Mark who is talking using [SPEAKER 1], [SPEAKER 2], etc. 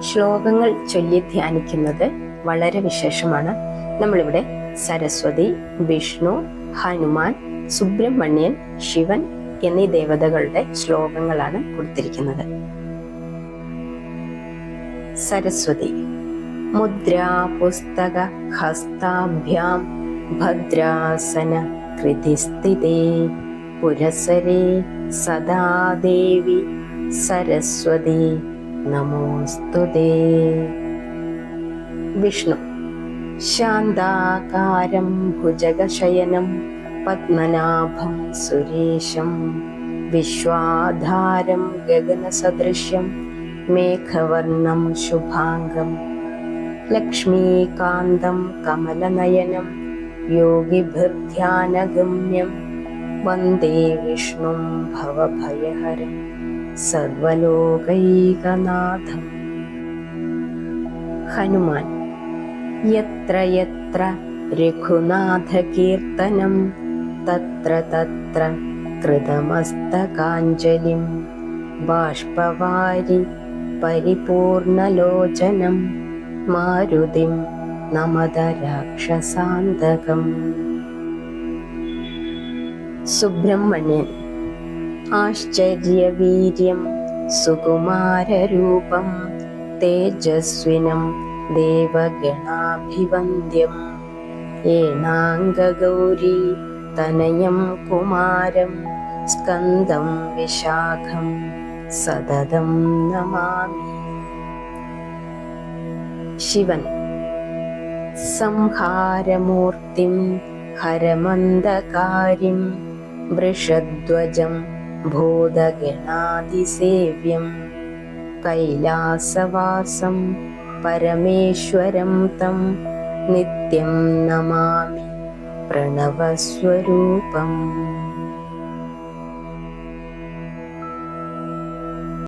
[SPEAKER 1] ശ്ലോകങ്ങൾ ചൊല്ലി ധ്യാനിക്കുന്നത് വളരെ വിശേഷമാണ്. നമ്മളിവിടെ സരസ്വതി വിഷ്ണു ഹനുമാൻ സുബ്രഹ്മണ്യൻ ശിവൻ എന്നീ ദേവതകളുടെ ശ്ലോകങ്ങളാണ് കൊടുത്തിരിക്കുന്നത്. സരസ്വതി മുദ്രാ പുസ്തക ഹസ്താഭ്യാം ഭദ്രാസന കൃതിസ്ഥിതേ പുരസരേ സദാദേവി സരസ്വതി നമോസ്തുതേ. വിഷ്ണു. ശാന്താകാരം ഭുജഗശയനം പത്മനാഭം സുരേശം വിശ്വാധാരം ഗഗനസദൃശ്യം മേഘവർണം ശുഭാംഗം ലക്ഷ്മീകാന്തം കമലനയനം യോഗിഭിർധ്യാനഗമ്യം വന്ദേ വിഷ്ണും ഭവഭയഹരം. സർവലോകൈകനാഥം. ഹനുമാൻ യത്ര യത്ര രഘുനാഥകീർത്തനം തത്ര തത്ര കൃതമസ്തകാഞ്ജലിം ബാഷ്പവാരി പരിപൂർണലോചനം മാരുതിം നമത രാക്ഷസാന്തകം സുബ്രഹ്മണ്യൻ ആശ്ചര്യവീര്യം സുകുമാരരൂപം തേജസ്വിനം ദേവഗണാഭിവന്ദ്യം. ഏണാംഗഗൗരി തനയം കുമാരം സ്കന്ദം വിശാഖം സതതം നമാമി. ശിവൻ സംഹാരമൂർത്തിം ഹരമന്ദകാരിം വൃഷധ്വജം भोदगणादिसेव्यं कैलासवासं परमेश्वरं तं नित्यं नमामि प्रणवस्वरूपम्।